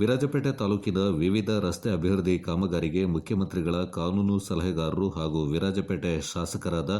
ವಿರಾಜಪೇಟೆ ತಾಲೂಕಿನ ವಿವಿಧ ರಸ್ತೆ ಅಭಿವೃದ್ಧಿ ಕಾಮಗಾರಿಗೆ ಮುಖ್ಯಮಂತ್ರಿಗಳ ಕಾನೂನು ಸಲಹೆಗಾರರು ಹಾಗೂ ವಿರಾಜಪೇಟೆ ಶಾಸಕರಾದ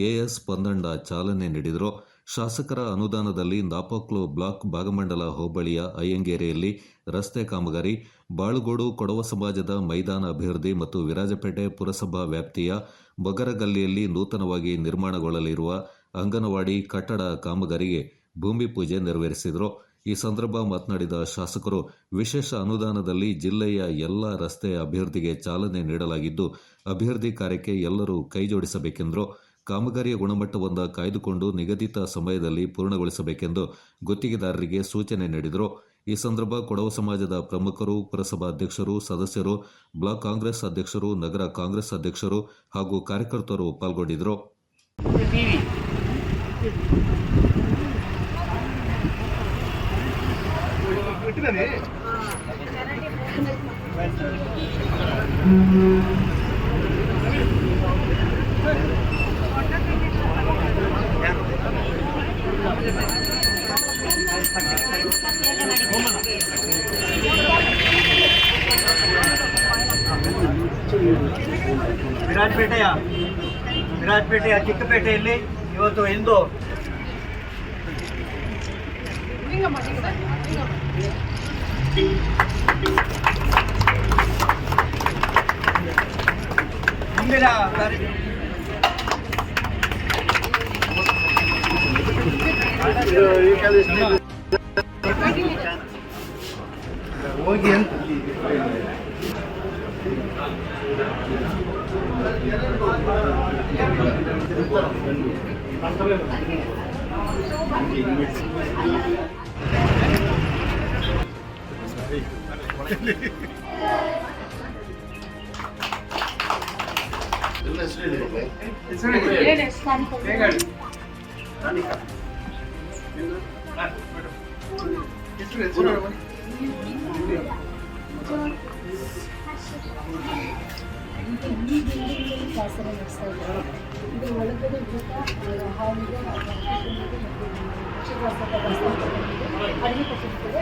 ಎಎಸ್ ಪಂದಂಡ ಚಾಲನೆ ನೀಡಿದರು. ಶಾಸಕರ ಅನುದಾನದಲ್ಲಿ ನಾಪಕ್ಲು ಬ್ಲಾಕ್ ಭಾಗಮಂಡಲ ಹೋಬಳಿಯ ಅಯ್ಯಂಗೇರಿಯಲ್ಲಿ ರಸ್ತೆ ಕಾಮಗಾರಿ, ಬಾಳುಗೋಡು ಕೊಡವ ಸಮಾಜದ ಮೈದಾನ ಅಭಿವೃದ್ಧಿ ಮತ್ತು ವಿರಾಜಪೇಟೆ ಪುರಸಭಾ ವ್ಯಾಪ್ತಿಯ ಬಗರಗಲ್ಲಿಯಲ್ಲಿ ನೂತನವಾಗಿ ನಿರ್ಮಾಣಗೊಳ್ಳಲಿರುವ ಅಂಗನವಾಡಿ ಕಟ್ಟಡ ಕಾಮಗಾರಿಗೆ ಭೂಮಿ ಪೂಜೆ ನೆರವೇರಿಸಿದರು. ಈ ಸಂದರ್ಭ ಮಾತನಾಡಿದ ಶಾಸಕರು, ವಿಶೇಷ ಅನುದಾನದಲ್ಲಿ ಜಿಲ್ಲೆಯ ಎಲ್ಲ ರಸ್ತೆ ಅಭಿವೃದ್ಧಿಗೆ ಚಾಲನೆ ನೀಡಲಾಗಿದ್ದು ಅಭಿವೃದ್ಧಿ ಕಾರ್ಯಕ್ಕೆ ಎಲ್ಲರೂ ಕೈಜೋಡಿಸಬೇಕೆಂದರು. ಕಾಮಗಾರಿಯ ಗುಣಮಟ್ಟವನ್ನು ಕಾಯ್ದುಕೊಂಡು ನಿಗದಿತ ಸಮಯದಲ್ಲಿ ಪೂರ್ಣಗೊಳಿಸಬೇಕೆಂದು ಗುತ್ತಿಗೆದಾರರಿಗೆ ಸೂಚನೆ ನೀಡಿದರು. ಈ ಸಂದರ್ಭ ಕೊಡವ ಸಮಾಜದ ಪ್ರಮುಖರು, ಪುರಸಭಾ ಅಧ್ಯಕ್ಷರು, ಸದಸ್ಯರು, ಬ್ಲಾಕ್ ಕಾಂಗ್ರೆಸ್ ಅಧ್ಯಕ್ಷರು, ನಗರ ಕಾಂಗ್ರೆಸ್ ಅಧ್ಯಕ್ಷರು ಹಾಗೂ ಕಾರ್ಯಕರ್ತರು ಪಾಲ್ಗೊಂಡಿದ್ದರು. ವಿರಾಜಪೇಟೆಯ ವಿರಾಜಪೇಟೆಯ ಚಿಕ್ಕಪೇಟೆಯಲ್ಲಿ ಇವತ್ತು ಇಂದು ಮುಂದಿನ ಕಾರ್ಯ- ಹೋಗಿ ಅಂತ ಕೆಲಸ ನಡೆಸ್ತಾ ಇದ್ದಾರೆ ಇದು ಒಳಗಡೆ ಕೂಡ ಹಾಲಿಗೆ ಅಡುಗೆ ಕೊಟ್ಟಿರ್ತದೆ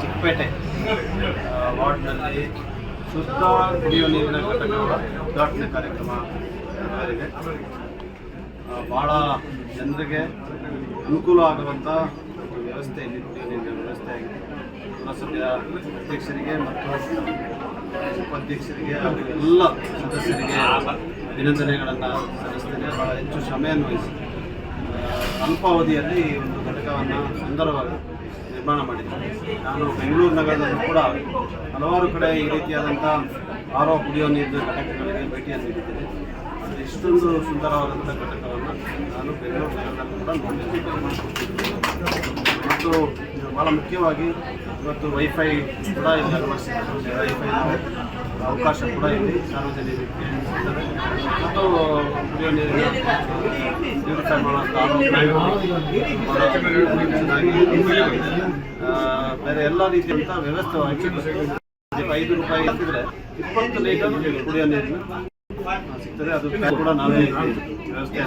ಚಿಕ್ಕಪೇಟೆ ವಾರ್ಡ್ನಲ್ಲಿ ಶುದ್ಧ ಕುಡಿಯುವ ನೀರಿನ ಘಟಕಗಳ ಉದ್ಘಾಟನೆ ಕಾರ್ಯಕ್ರಮ ಇದೆ ಭಾಳ ಜನರಿಗೆ ಅನುಕೂಲ ಆಗುವಂಥ ವ್ಯವಸ್ಥೆ ಇಲ್ಲಿ ಕುಡಿಯುವ ನೀರಿನ ವ್ಯವಸ್ಥೆ ಆಗಿದೆ. ಪುರಸಭೆಯ ಅಧ್ಯಕ್ಷರಿಗೆ ಮತ್ತು ಉಪಾಧ್ಯಕ್ಷರಿಗೆ ಹಾಗೂ ಎಲ್ಲ ಸದಸ್ಯರಿಗೆ ಅಭಿನಂದನೆಗಳನ್ನು ಸಲ್ಲಿಸ್ತೇನೆ. ಬಹಳ ಹೆಚ್ಚು ಶ್ರಮೆಯನ್ನು ವಹಿಸಿ ಅಲ್ಪಾವಧಿಯಲ್ಲಿ ಒಂದು ಘಟಕವನ್ನು ಸುಂದರವಾಗಿ ನಿರ್ಮಾಣ ಮಾಡಿದ್ದಾರೆ. ನಾನು ಬೆಂಗಳೂರು ನಗರದಲ್ಲೂ ಕೂಡ ಹಲವಾರು ಕಡೆ ಈ ರೀತಿಯಾದಂಥ ಆರೋ ಕುಡಿಯೋ ನೀರಿನ ಘಟಕಗಳಿಗೆ ಭೇಟಿಯನ್ನು ನೀಡಿದ್ದೇನೆ. ಇಷ್ಟೊಂದು ಸುಂದರವಾದಂಥ ಘಟಕವನ್ನು ನಾನು ಬೆಂಗಳೂರು ನಗರದಲ್ಲೂ ಕೂಡ ನೋಡಿದ್ದೇನೆ. ಮತ್ತು ಭಾಳ ಮುಖ್ಯವಾಗಿ ಇವತ್ತು ವೈಫೈ ಕೂಡ ಇಲ್ಲಿ ವೈಫೈ ಅವಕಾಶ ಕೂಡ ಇಲ್ಲಿ ಸಾರ್ವಜನಿಕರಿಗೆ ಮತ್ತು ಕುಡಿಯೋ ನೀರಿನ ಪ್ಯೂರಿಫೈ ಮಾಡುವಂಥ ಬೇರೆ ಎಲ್ಲ ರೀತಿಯಂಥ ವ್ಯವಸ್ಥೆ ಐದು ರೂಪಾಯಿ ಇದ್ದರೆ ಇಪ್ಪತ್ತು ಲೀಟರ್ ಕುಡಿಯೋ ನೀರಿನ ಸಿಗ್ತದೆ ಅದು ಕೂಡ ನಾವೇ ವ್ಯವಸ್ಥೆ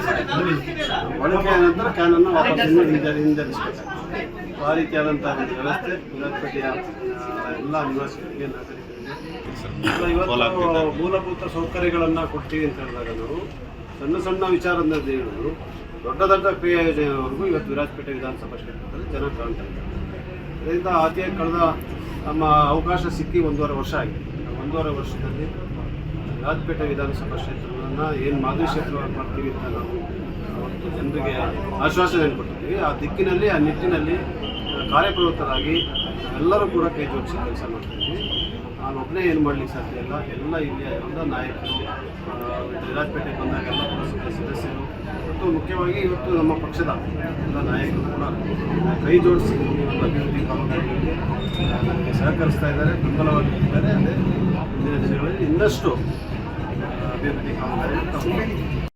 ಬಳಕೆಯ ನಂತರ ಕ್ಯಾನನ್ನು ವಾಪಸ್ ಹಿಂದೆ ಹಿಂದೆ ಹಿಂದಿರಿಸಬೇಕಾಗ್ತದೆ ಆ ರೀತಿಯಾದಂಥ ವ್ಯವಸ್ಥೆ ಆ, ಎಲ್ಲ ನಿವಾಸಿಗಳಿಗೆ ನಾಗರಿಕರಿಗೆ. ಇವತ್ತು ಮೂಲಭೂತ ಸೌಕರ್ಯಗಳನ್ನ ಕೊಡ್ತೀವಿ ಅಂತ ಹೇಳಿದಾಗ ನಾವು ಸಣ್ಣ ಸಣ್ಣ ವಿಚಾರದಿಂದ ಹೇಳೋದು ದೊಡ್ಡ ದೊಡ್ಡ ಕ್ರಿಯಾ ಇವತ್ತು ವಿರಾಜಪೇಟೆ ವಿಧಾನಸಭಾ ಕ್ಷೇತ್ರದಲ್ಲಿ ಜನ ಕಾಣ್ತಾ ಇದ್ದಾರೆ. ಅದರಿಂದ ಆತಿಯಾಗಿ ಕಳೆದ ನಮ್ಮ ಅವಕಾಶ ಸಿಕ್ಕಿ ಒಂದೂವರೆ ವರ್ಷ ಆಗಿದೆ. ಒಂದೂವರೆ ವರ್ಷದಲ್ಲಿ ರಾಜಪೇಟೆ ವಿಧಾನಸಭಾ ಕ್ಷೇತ್ರವನ್ನು ಏನು ಮಾದರಿ ಕ್ಷೇತ್ರವಾಗಿ ಮಾಡ್ತೀವಿ ಅಂತ ನಾವು ಅವತ್ತು ಜನರಿಗೆ ಆಶ್ವಾಸನೆ ಕೊಟ್ಟಿದ್ದೀವಿ. ಆ ದಿಕ್ಕಿನಲ್ಲಿ, ಆ ನಿಟ್ಟಿನಲ್ಲಿ ಕಾರ್ಯಪ್ರವೃತ್ತರಾಗಿ ಎಲ್ಲರೂ ಕೂಡ ಕೈ ಜೋಡಿಸಿ ಕೆಲಸ ಮಾಡ್ತಾ ಇದ್ವಿ ನಾನು ಒಬ್ಬನೇ ಏನು ಮಾಡ್ಲಿಕ್ಕೆ ಸಾಧ್ಯ ಇಲ್ಲ. ಎಲ್ಲ ಇಲ್ಲಿಯ ಎಲ್ಲ ನಾಯಕರು ಆ, ವಿರಾಜಪೇಟೆ ಬಂದಾಗ ಎಲ್ಲ ಪುರಸಭೆ ಸದಸ್ಯರು ಮತ್ತು ಮುಖ್ಯವಾಗಿ ಇವತ್ತು ನಮ್ಮ ಪಕ್ಷದ ಎಲ್ಲ ನಾಯಕರು ಕೂಡ ಕೈ ಜೋಡಿಸಿ ಅಭಿವೃದ್ಧಿ ಕಾಮಗಾರಿಗಳಿಗೆ ನನಗೆ ಸಹಕರಿಸ್ತಾ ಇದ್ದಾರೆ ಬೆಂಬಲವಾಗಿದ್ದಾರೆ ಅದೇ ಮುಂದಿನ ದಿನಗಳಲ್ಲಿ ಇನ್ನಷ್ಟು ಅಭಿವೃದ್ಧಿ ಕಾಮಗಾರಿ